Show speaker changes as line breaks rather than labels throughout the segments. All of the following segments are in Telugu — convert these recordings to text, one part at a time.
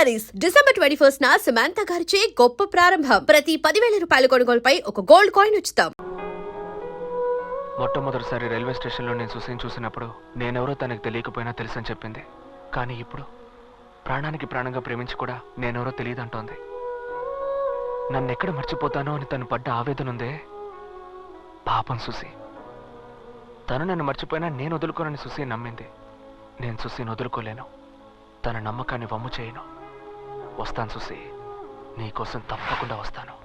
ప్యారిస్. డిసెంబర్ ట్వంటీ ఫస్ట్ నా సమాంత గారిచే గొప్ప ప్రారంభం. ప్రతి పదివేల రూపాయల కొనుగోలుపై ఒక గోల్డ్ కాయిన్ ఉచితం.
మొట్టమొదటిసారి రైల్వే స్టేషన్లో నేను సుసీన్ చూసినప్పుడు నేనెవరో తనకు తెలియకపోయినా తెలుసని చెప్పింది. కానీ ఇప్పుడు ప్రాణానికి ప్రాణంగా ప్రేమించి కూడా నేనెవరో తెలియదంటోంది. నన్ను ఎక్కడ మర్చిపోతానో అని తను పడ్డ ఆవేదన ఉందే పాపం సుసి. తను నన్ను మర్చిపోయినా నేను వదులుకోనని సుసి నమ్మింది. నేను సుసీని వదులుకోలేను. తన నమ్మకాన్ని వమ్ము చేయను. వస్తాను సుసి నీకోసం తప్పకుండా వస్తాను.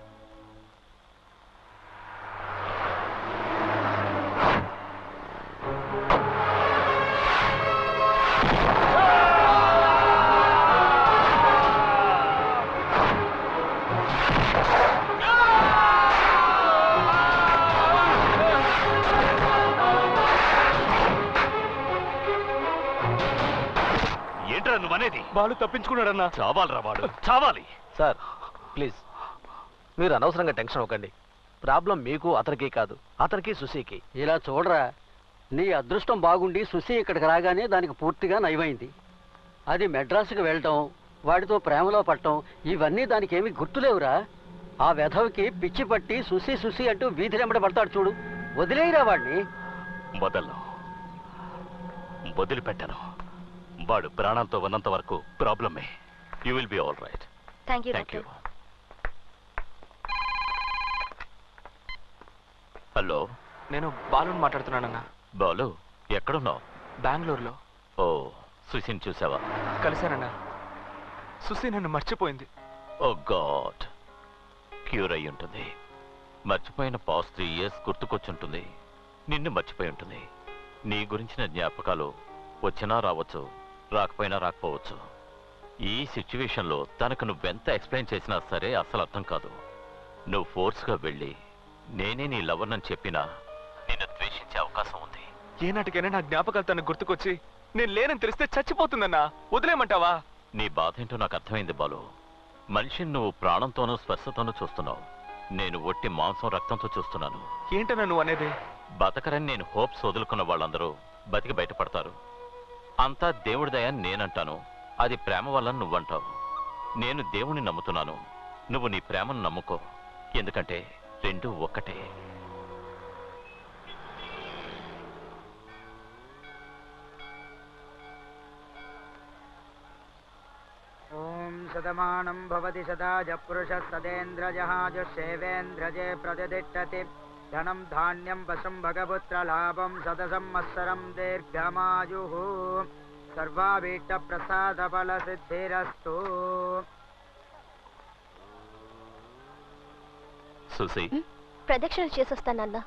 బాలు తప్పించుకున్నాడన్నా?
చావాలరా వాడు. చావాలి.
Sir please. మీరు అనవసరంగా టెన్షన్ అవ్వకండి. ప్రాబ్లం మీకు అతనికి కాదు. అతనికి సుశీకి.
ఇలా చూడరా నీ అదృష్టం బాగుండి సుశీ ఇక్కడికి రాగానే దానికి పూర్తిగా నయమైంది. అది మెడ్రాస్కి వెళ్ళటం వాడితో ప్రేమలో పడటం ఇవన్నీ దానికి ఏమీ గుర్తులేవురా. ఆ వెధవికి పిచ్చి పట్టి సుసి సుసి అంటూ వీధి వెంబడి పడతాడు చూడు. వదిలేయరా వాడిని.
వదలను వదిలిపెట్టను వాడు ప్రాణాలతో ఉన్నంత వరకు ప్రాబ్లమే. You will be all right
thank you
thank you hello
నేను బాలుని మాట్లాడుతున్నానన్నా.
బాలు ఎక్కడున్నావు?
బెంగళూరులో.
ఓ సుశీన్ చూసావా?
కలిశానన్నా. సుసి నన్ను మర్చిపోయింది.
ఓ గాడ్. క్యూర్ అయి ఉంటుంది. మర్చిపోయిన పాస్ట్ త్రీ ఇయర్స్ గుర్తుకొచ్చుంటుంది. నిన్ను మర్చిపోయి ఉంటుంది. నీ గురించిన జ్ఞాపకాలు వచ్చినా రావచ్చు. రాకపోయినా రాకపోవచ్చు. ఈ సిచ్యువేషన్లో తనకు నువ్వెంత ఎక్స్ప్లెయిన్ చేసినా సరే అసలు అర్థం కాదు. నువ్వు ఫోర్స్గా వెళ్ళి నేనే నీ లవర్నని చెప్పినా నిన్ను ద్వేషించే అవకాశం ఉంది.
ఏనాటికైనా నా జ్ఞాపకాలు తనకు గుర్తుకొచ్చి నేను లేనని తెలిస్తే చచ్చిపోతుందన్నా. వదిలేమంటావా
నీ బాధ ఏంటో నాకు అర్థమైంది బాలు. మనిషిని నువ్వు ప్రాణంతోనూ స్పర్శతోనూ చూస్తున్నావు. నేను ఒట్టి మాంసం రక్తంతో చూస్తున్నాను.
ఏంటన్నా నువ్వు అనేది?
బతకరని నేను హోప్స్ వదులుకున్న వాళ్ళందరూ బతికి బయటపడతారు. అంతా దేవుడి దయ అని నేనంటాను అది ప్రేమ వల్ల నువ్వంటావు నేను దేవుణ్ణి నమ్ముతున్నాను నువ్వు నీ ప్రేమను నమ్ముకో ఎందుకంటే రెండు ఒక్కటే
ॐ शतमानं भवति शताज पुरुषः सदेन्द्रजहाजुषेवेन्द्रजे प्रतिष्ठति ధనం ధాన్యం వశం భగవత్రలాభం సదసం మత్సరం దీర్ఘమాయు
సర్వాభీష్ట
ప్రసాద ఫల
సిద్ధిరస్తు
సుసి ప్రదక్షిణలు చేసొస్తానన్నా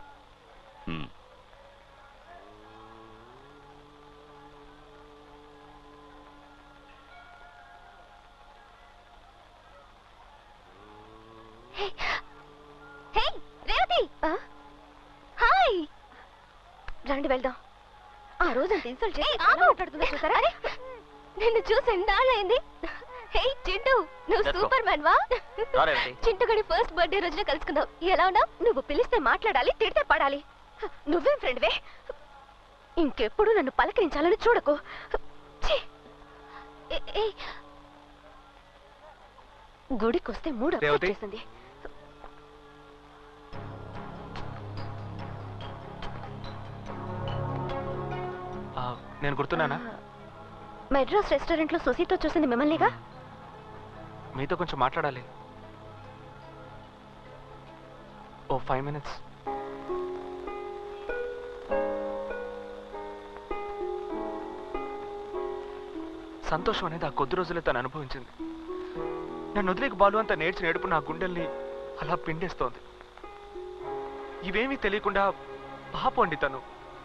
రండి వెళ్దాం. ఆ రోజు ఇన్సల్ట్ చేసి మాట్లాడుతుందో చూసారా? నిన్ను చూసి ఎన్నాళ్ళైంది హే చింటూ నువ్వు. సూపర్ మ్యాన్ వా. చింటూ గడి ఫస్ట్ బర్త్డే రోజున కలుసుకుందాం. ఎలా ఉన్నావు? నువ్వు పిలిస్తే మాట్లాడాలి తిడితే పడాలి. నువ్వేం ఫ్రెండ్వే ఇంకెప్పుడు నన్ను పలకరించాలని చూడకు. ఛీ! ఏ- ఏయ్. గుడికొస్తే మూడు? చేసింది.
నేను గుర్తున్నానా
మెడ్రాస్ రెస్టారెంట్లో సుసీతో చూసింది మిమ్మల్నిగా?
మీతో కొంచెం మాట్లాడాలి. ఓ ఫైవ్ మినిట్స్. సంతోషం అనేది ఆ కొద్ది రోజులే తను అనుభవించింది. నన్ను వదిలేక బాలు అంత నేర్చిన ఏడుపు నా గుండెల్ని అలా పిండేస్తోంది. ఇవేమీ తెలియకుండా పాపండి తను.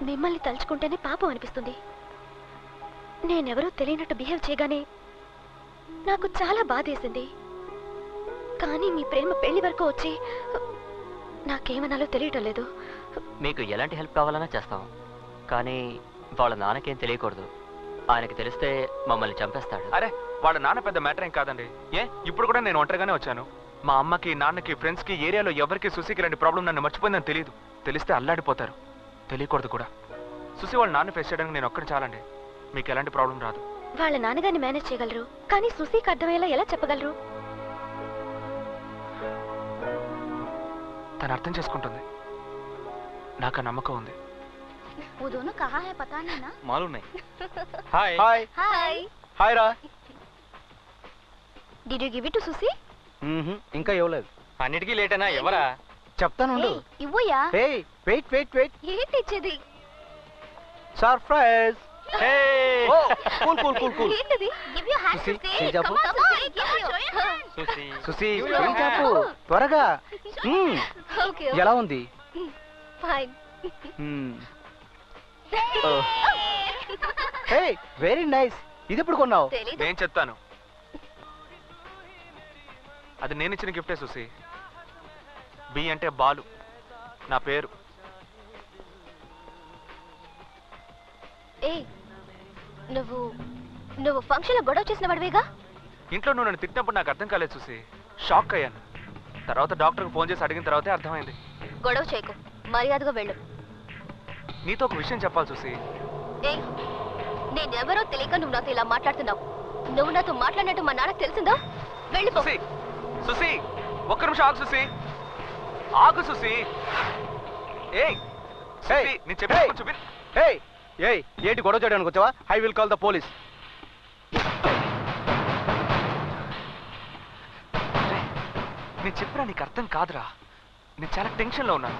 మిమ్మల్ని తలుచుకుంటేనే పాపం అనిపిస్తుంది. నేనెవరో తెలియనట్టు బిహేవ్ చేయగానే నాకు చాలా బాధేసింది. కానీ మీ ప్రేమ పెళ్ళి వరకు వచ్చి నాకేమనాలో తెలియటం లేదు.
మీకు ఎలాంటి హెల్ప్ కావాలన్నా చేస్తాం. కానీ వాళ్ళ నాన్నకేం తెలియకూడదు. ఆయనకి తెలిస్తే మమ్మల్ని చంపేస్తాడు.
అరే వాళ్ళ నాన్న పెద్ద మ్యాటర్ ఏం కాదండి? ఏ ఇప్పుడు కూడా నేను ఒంటరిగానే వచ్చాను. మా అమ్మకి నాన్నకి ఫ్రెండ్స్కి ఏరియాలో ఎవరికి సుశీకి లాంటి ప్రాబ్లం నన్ను మర్చిపోయిందని తెలియదు. తెలిస్తే అల్లాడిపోతారు. తెలియకూడదు కూడా. సుశీ వాళ్ళ నాన్న ఫేస్ చేయడానికి నేను ఒక్కడి చాలండి. మీకు ఎలాంటి ప్రాబ్లం రాదు
వాళ్ళ నాన్నగారిని మేనేజ్ చేయగలరు కానీ సుశీకి అర్థమయ్యేలా ఎలా చెప్పగలరు
తను అర్థం చేసుకుంటుంది నాకు ఆ నమ్మకం ఉంది
वो दोनों कहाँ है पता नहीं ना
మాలున్నాయి హాయ్
హాయ్
हाय
హాయ్ రా
did you give it to Sushi
మ్మ్హ్, ఇంకా ఇవ్వలేదు
అన్నిటికీ లేటనా ఎవరా
చెప్తానుండు
ఇవ్వయా
హే వెయిట్ వెయిట్ వెయిట్
ఏంటి ఇచ్చేది
సర్ప్రైజ్
ఓ
cool cool cool cool
ఏంటిది? గివ్ యూ హ్యాండ్
సుసి త్వరగా.
ఓకే
ఎలా ఉంది?
Fine
hmm. Hey very nice ఇది ఎప్పుడు కొన్నావు?
నేను చెప్తాను. అది నేను ఇచ్చిన గిఫ్టే సుసి బి అంటే బాలు. నా పేరు.
ఏ నువ్వు నువ్వు ఫంక్షన్లో గొడవ చేసిన వాడివేగా?
ఇంట్లో నువ్వు నన్ను తిట్టినప్పుడు నాకు అర్థం కాలేదు చూసి. షాక్ అయ్యాను. తర్వాత డాక్టర్కి ఫోన్ చేసి అడిగిన తర్వాతే అర్థమైంది.
గొడవ చేయకు. మర్యాదగా వెళ్ళు.
నీతో ఒక విషయం చెప్పాలి చూసి.
నేనెవరో తెలియక నువ్వు నాతో ఇలా మాట్లాడుతున్నావు. నువ్వు నాతో మాట్లాడినట్టు మా నాన్నకు తెలిసిందా? వెళ్ళిపో
సుసి సుసి ఒక్క నిమిషం ఆగు సుసి ఆగు సుసి ఏయ్ నేను విన్
హే ఏయ్ ఏంటి గొడవ చేయడానికి వచ్చావా? I will call the
police నేను చెప్పినా నీకు అర్థం కాదురా. నేను చాలా టెన్షన్లో ఉన్నాను.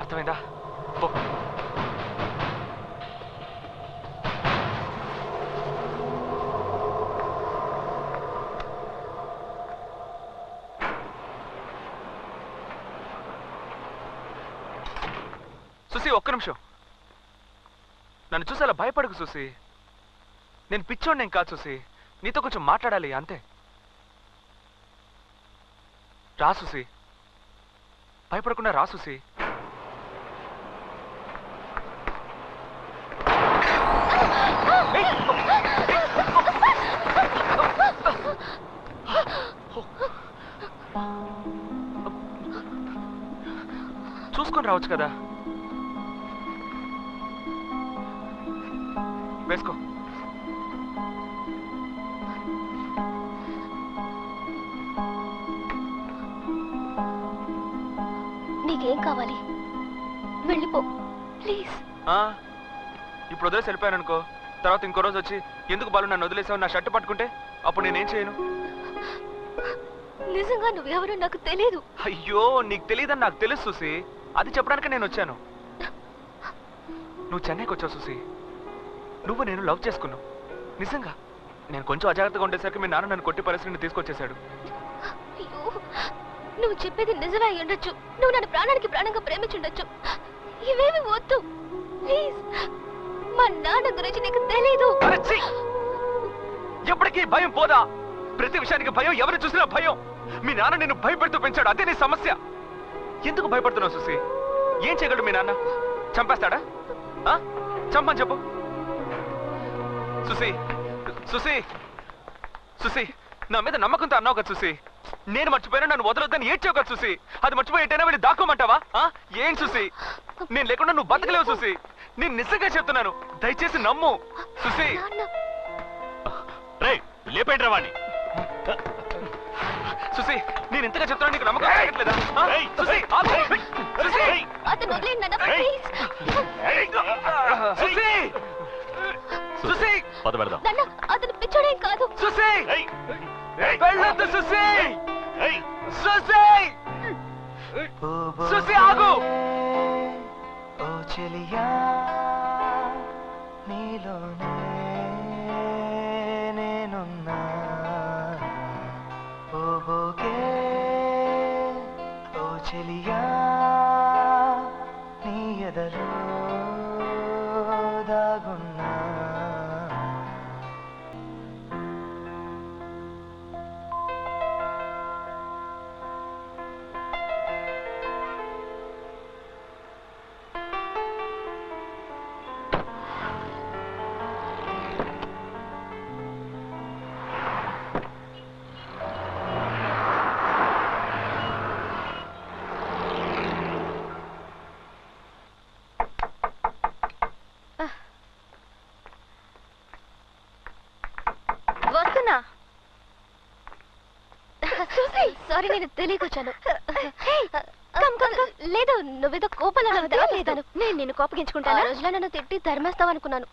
అర్థమైందా? పో. సుసి ఒక్క నిమిషం. నన్ను చూసి అలా భయపడకు చూసి నేను పిచ్చోడు నేను కాదు చూసి నీతో కొంచెం మాట్లాడాలి అంతే. రాసూసి భయపడకుండా రాసూసి చూసుకొని రావచ్చు కదా? వేసుకో.
నీకేం కావాలి? వెళ్ళిపో. ప్లీజ్
ఆ, ఇప్పుడు వదిలేసి వెళ్ళిపోయాను అనుకో తర్వాత ఇంకో రోజు వచ్చి ఎందుకు బాలు నన్ను వదిలేసావు? నా షర్ట్ పట్టుకుంటే అప్పుడు నేనేం చేయను?
నిజంగా నువ్వెవరో నాకు తెలియదు
అయ్యో నీకు తెలియదని నాకు తెలుసు సుసి అది చెప్పడానికి నేను వచ్చాను. నువ్వు చెన్నైకి వచ్చావు సుసి నువ్వు నేను లవ్ చేసుకున్నావు నిజంగా? నేను కొంచెం అజాగ్రత్తగా ఉండేసరికి మీ నాన్న నన్ను కొట్టి పరిస్థితిని తీసుకొచ్చేసాడు
అయ్యో నువ్వు చెప్పేది నిజమే అయి ఉండొచ్చు. నువ్వు నన్ను ప్రాణానికి ప్రాణంగా ప్రేమించుండొచ్చు ఇవేమి వద్దు. ప్లీజ్. మా నాన్న గురించి నీకు తెలీదు!
ఎప్పటికీ భయం పోదా? ప్రతి విషయానికి భయం ఎవరు చూసినా భయం. మీ నాన్న నిన్ను భయపెడుతూ పెంచాడు. అదే నీ సమస్య. ఎందుకు భయపడుతున్నావు సుసి ఏం చేయగలడు మీ నాన్న? చంపేస్తాడా? ఆ? చంపని చెప్పు. సుసి సుసి సుసి నా మీద నమ్మకంతో అన్నావు కదా సుసి నేను మర్చిపోయినా నన్ను వదలొద్దని ఏడ్చావు కదా సుసి అది మర్చిపోయి ఎటైనా వెళ్ళి దాక్కోమంటావా? ఆ? ఏం సుసి నేను లేకుండా నువ్వు బతకలేవు సుసి నేను నిజంగా చెప్తున్నాను. దయచేసి నమ్ము. సుసి
నాన్న.
రే లేపేంట్రా వాణ్ణి?
సుసి నేను ఇంతగా చెప్తున్నా నీకు నమ్మకం కలగట్లేదా? సుసి! సుసి
ప్లీజ్
సుసి సుసి
పద పెడదాం
నాన్న అతను పిచ్చోడేం కాదు.
సుసి
ఏయ్! ఏయ్!
వెళ్ళొద్దు సుసి
ఏయ్!
సుసి సుసి ఆగు!
ఓ చెలియా నీలోనే నేనున్నా. ఓ చెలియా
సారీ నేను తెలియకొచ్చాను. లేదు నువ్వేదో కోపంలో లేదాను నేను నిన్ను కోపగించుకుంటాను? ఆ రోజులో నన్ను తిట్టి ధర్మేస్తావు అనుకున్నాను.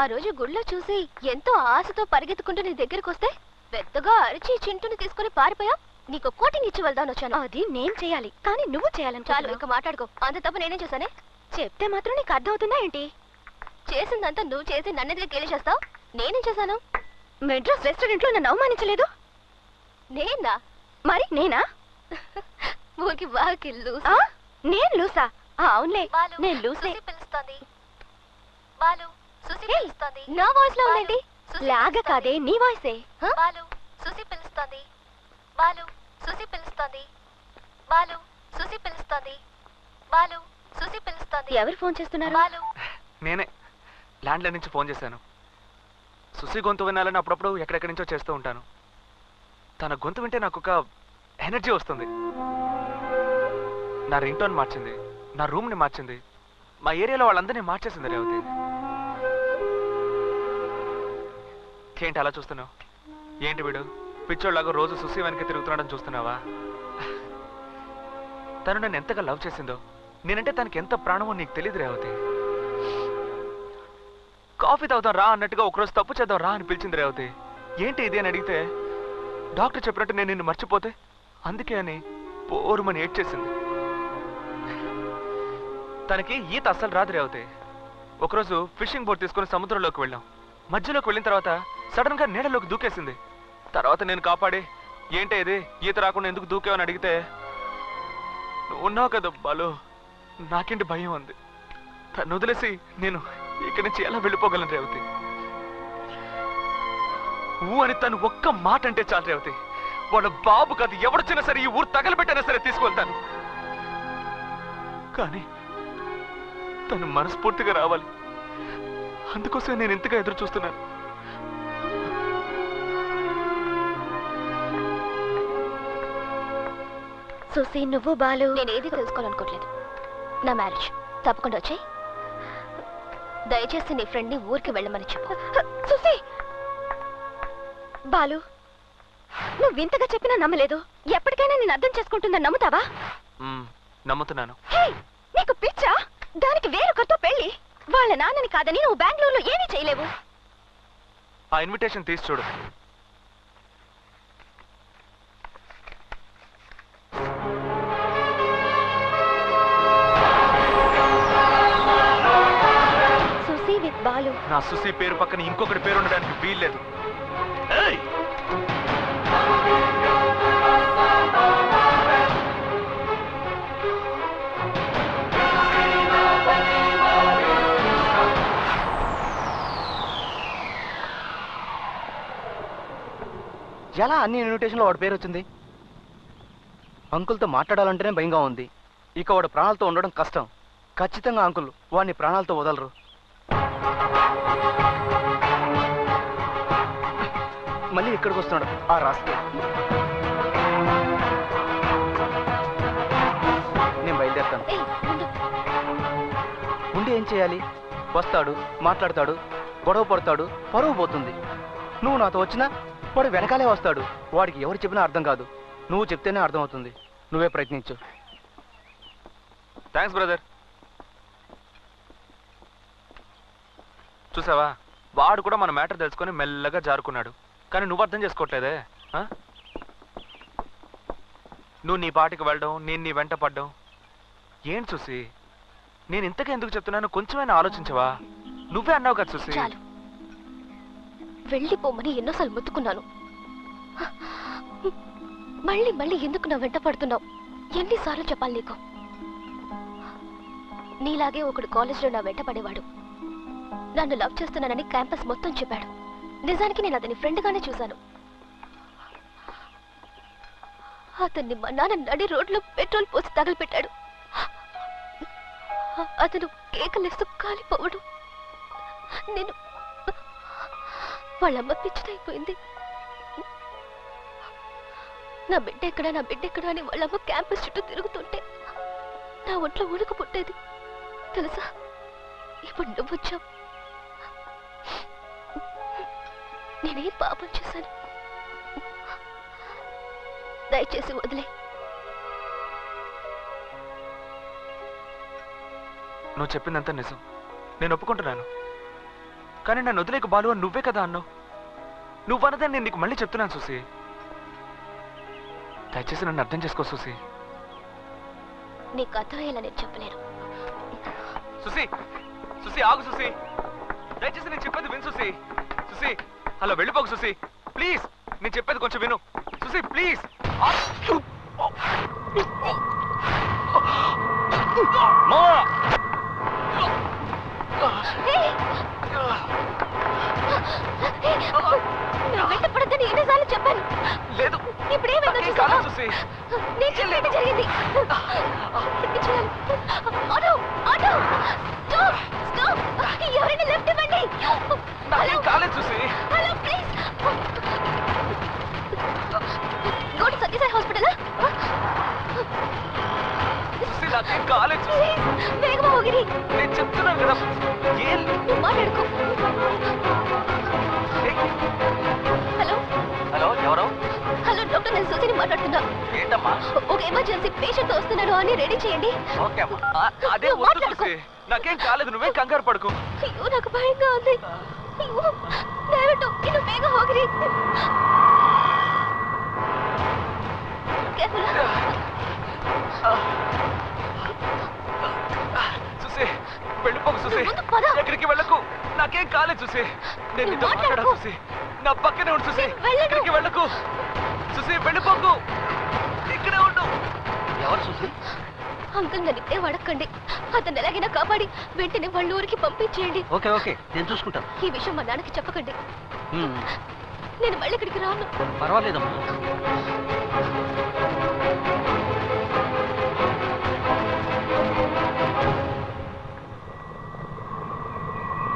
ఆ రోజు గుళ్ళో చూసి ఎంతో ఆశతో పరిగెత్తుకుంటూ నీ దగ్గరికి వస్తే పెద్దగా అరిచి చింటుని తీసుకుని పారిపోయా? నీకు కోటింగ్ ఇచ్చి వెళ్దాను వచ్చాను. అది నేను చేయాలి. కానీ నువ్వు చేయాలని చాలు ఇంకా మాట్లాడుకో. అంత తప్పు నేనేం చేశానే? చెప్తే మాత్రం నీకు అర్థమవుతుందా ఏంటి? చేసిందంతా నువ్వు చేసి నన్నెదిగా గేలి చేస్తావు? నేనేం చేశాను? మెడ్రాస్ రెస్టారెంట్లో నన్ను అవమానించలేదు? నేనా? మరి నేనా? ఊరికి బాకి లూసా. నేను లూసా? ఆ, అవునులే నేను లూసే. పిలుస్తోంది. బాలు సుసి పిలుస్తోంది. నా వాయిస్లో ఉందండి లాగా కాదే నీ వాయిసే? బాలు సుసి పిలుస్తోంది. బాలు సుసి పిలుస్తోంది. బాలు సుసి పిలుస్తోంది. బాలు సుసి పిలుస్తోంది. ఎవరు ఫోన్ చేస్తున్నారు? బాలు.
నేనే. ల్యాండ్లైన్ నుంచి ఫోన్ చేశాను. సుసి గొంతు వినాలని అప్పుడప్పుడు ఎక్కడెక్కడి నుంచో చేస్తూ ఉంటాను. తన గొంతు వింటే నాకు ఒక ఎనర్జీ వస్తుంది. నా రింగ్ టోన్ మార్చింది నా రూమ్ని మార్చింది మా ఏరియాలో వాళ్ళందరినీ మార్చేసింది రేవతి. ఏంటి అలా చూస్తున్నావు? ఏంటి వీడు? పిచ్చోళ్ళగా రోజు సుసి వెనక తిరుగుతున్నాడని చూస్తున్నావా? తను నన్ను ఎంతగా లవ్ చేసిందో నేనంటే తనకి ఎంత ప్రాణమో నీకు తెలియదు రేవతి. కాఫీ తాగుతాం రా అన్నట్టుగా ఒకరోజు తప్పు చేద్దాం రా అని పిలిచింది రేవతి. ఏంటి ఇది అని అడిగితే డాక్టర్ చెప్పినట్టు నేను నిన్ను మర్చిపోతే అందుకే అని పోరుమని ఏడ్చేసింది. తనకి ఈత అస్సలు రాదు రేవతి. ఒకరోజు ఫిషింగ్ బోట్ తీసుకుని సముద్రంలోకి వెళ్ళాం. మధ్యలోకి వెళ్ళిన తర్వాత సడన్గా నీళ్ళలోకి దూకేసింది. తర్వాత నేను కాపాడి ఏంటి ఇది? ఈత రాకుండా ఎందుకు దూకేవని అడిగితే నువ్వు ఉన్నావు కదా బాలు. నాకేంటి భయం ఉంది. తను వదిలేసి నేను ఇక్కడి నుంచి ఎలా వెళ్ళిపోగలను రేవతి? ఊ అని తను ఒక్క మాట అంటే చాలు రేవతి. వాళ్ళ బాబు కాదు ఎవడొచ్చినా సరే ఈ ఊరు తగలబెట్టైనా సరే తీసుకెళ్తాను కానీ తను మనస్ఫూర్తిగా రావాలి. అందుకోసం నేను ఎంతగా ఎదురు చూస్తున్నాను.
సుసి నువ్వు బాలు. నేను ఏది తెలుసుకోవాలనుకోవట్లేదు నా మ్యారేజ్. తప్పకుండా వచ్చాయి. దయచేసి నీ ఫ్రెండ్ని ఊరికి వెళ్ళమని చెప్పు. సుసి బాలు నువ్వు వింతగా చెప్పినా నమ్మలేదు. ఎప్పటికైనా నేను అర్థం చేసుకుంటుందని నమ్ముతావా?
మ్మ్, నమ్ముతున్నాను.
హే నీకు పిచ్చా? దానికి వేరొకరితో పెళ్ళి వాళ్ళ నాన్నని కాదని నువ్వు బెంగళూరులో ఏమీ చేయలేవు.
ఆ ఇన్విటేషన్ తీసి చూడు. నా సుసి పేరు పక్కన ఇంకొకటి పేరు ఉండడానికి వీల్లేదు. ఏయ్!
ఎలా అన్ని ఇన్విటేషన్లో వాడి పేరు వచ్చింది? అంకుల్తో మాట్లాడాలంటేనే భయంగా ఉంది. ఇక వాడు ప్రాణాలతో ఉండడం కష్టం. ఖచ్చితంగా అంకుల్ వాడిని ప్రాణాలతో వదలరు. మళ్ళీ ఇక్కడికి వస్తున్నాడు. ఆ రాస్తా. నేను బయలుదేరుతాను. ఉండి ఏం చేయాలి? వస్తాడు మాట్లాడతాడు గొడవ పడతాడు పరువు పోతుంది. నువ్వు నాతో వచ్చినా వాడు వెనకాలే వస్తాడు. వాడికి ఎవరు చెప్పినా అర్థం కాదు. నువ్వు చెప్తేనే అర్థం అవుతుంది నువ్వే ప్రయత్నించు.
థ్యాంక్స్ బ్రదర్ చూసావా? వాడు కూడా మన మ్యాటర్ తెలుసుకొని మెల్లగా జారుకున్నాడు. కానీ నువ్వు అర్థం చేసుకోవట్లేదే ఆ? నువ్వు నీ పాటికి వెళ్ళడం నేను నీ వెంట పడ్డం. ఏంటి చూసి నేను ఇంతకే ఎందుకు చెప్తున్నాను కొంచెమైనా ఆలోచించవా? నువ్వే అన్నావు కదా చూసి
చాలు. వెళ్ళిపోమని ఎన్నోసార్లు మొత్తుకున్నాను. మళ్ళీ మళ్ళీ ఎందుకు నా వెంట పడుతున్నావు? ఎన్నిసార్లు చెప్పాలి నీకు? నీలాగే ఒకడు కాలేజీలో నా వెంట పడేవాడు. నన్ను లవ్ చేస్తున్నానని క్యాంపస్ మొత్తం చెప్పాడు. నిజానికి నేను అతని ఫ్రెండ్గానే చూశాను. అతన్ని మా నాన్న నడి రోడ్లో పెట్రోల్ పోసి తగలపెట్టాడు అతను కేకలేస్తూ కాలిపోవడం. నేను వాళ్ళమ్మ పిచ్చిదైపోయింది. నా బిడ్డ ఎక్కడ నా బిడ్డ ఎక్కడ అని వాళ్ళమ్మ క్యాంపస్ చుట్టూ తిరుగుతుంటే నా ఒంట్లో ఉడుకు పుట్టేది. తెలుసా? ఇప్పుడు నువ్వు వచ్చావు నేనేం పాపం చేశాను. దయచేసి వదిలే.
నువ్వు చెప్పిందంతా నిజం. నేను ఒప్పుకుంటున్నాను. కానీ నన్ను వదిలేక బాలు అని నువ్వే కదా అన్నావు. నువ్వు అన్నదే నేను నీకు మళ్ళీ చెప్తున్నాను సుసి దయచేసి నన్ను అర్థం చేసుకో సుసి
నీకు అర్థమయ్యేలా నేను చెప్పలేను.
సుసి సుసి ఆగు సుసి దయచేసి నేను చెప్పేది విను సుసి సుసి అలా వెళ్ళిపోకు సుసి ప్లీజ్ నేను చెప్పేది కొంచెం విను. సుసి ప్లీజ్.
చెప్పాను.
లేదు.
ఇప్పుడు ఏమైందో
నాకేం
చూసావా?
కాలేదు సుసి
నేను చెప్పినట్టు జరిగింది.
నాకేం కాలేదు
వేగమా ఊగిరి
నేను చెప్తున్నాను కదా. ఏం?
మాట్లాడుకో. హలో?
హలో ఎవరు?
హలో డాక్టర్ నేను సుజని మాట్లాడుతున్నా.
ఏంటమ్మా?
ఒక ఎమర్జెన్సీ పేషెంట్ వస్తున్నాడు అని రెడీ చేయండి.
ఓకే అమ్మా.
అదే
మాట్లాడుకో.
నాకేం కాలేదు నువ్వే కంగారు పడుకో.
అయ్యో నాకు భయంగా ఉంది. అయ్యో దయవట్టు ఇನ್ನು ಬೇಗ పద.
ఎక్కడికి వెళ్ళకు? నాకేం కాలేదు సుసి నేను నీతో మాట్లాడా. సుసి నా పక్కనే ఉండు
వెళ్ళను.
ఎక్కడికి వెళ్ళకు? సుసి వెళ్ళిపోకు. ఇక్కడే ఉండు.
ఎవరు చూసి?
అంకుల్ నన్ను అడగండి అతను ఎలాగైనా కాపాడి వెంటనే వాళ్ళ ఊరికి పంపించేయండి.
Okay okay. నేను చూసుకుంటాను.
ఈ విషయం మా నాన్నకి చెప్పకండి. నేను మళ్ళీ ఇక్కడికి రాను.
పర్వాలేదమ్మా.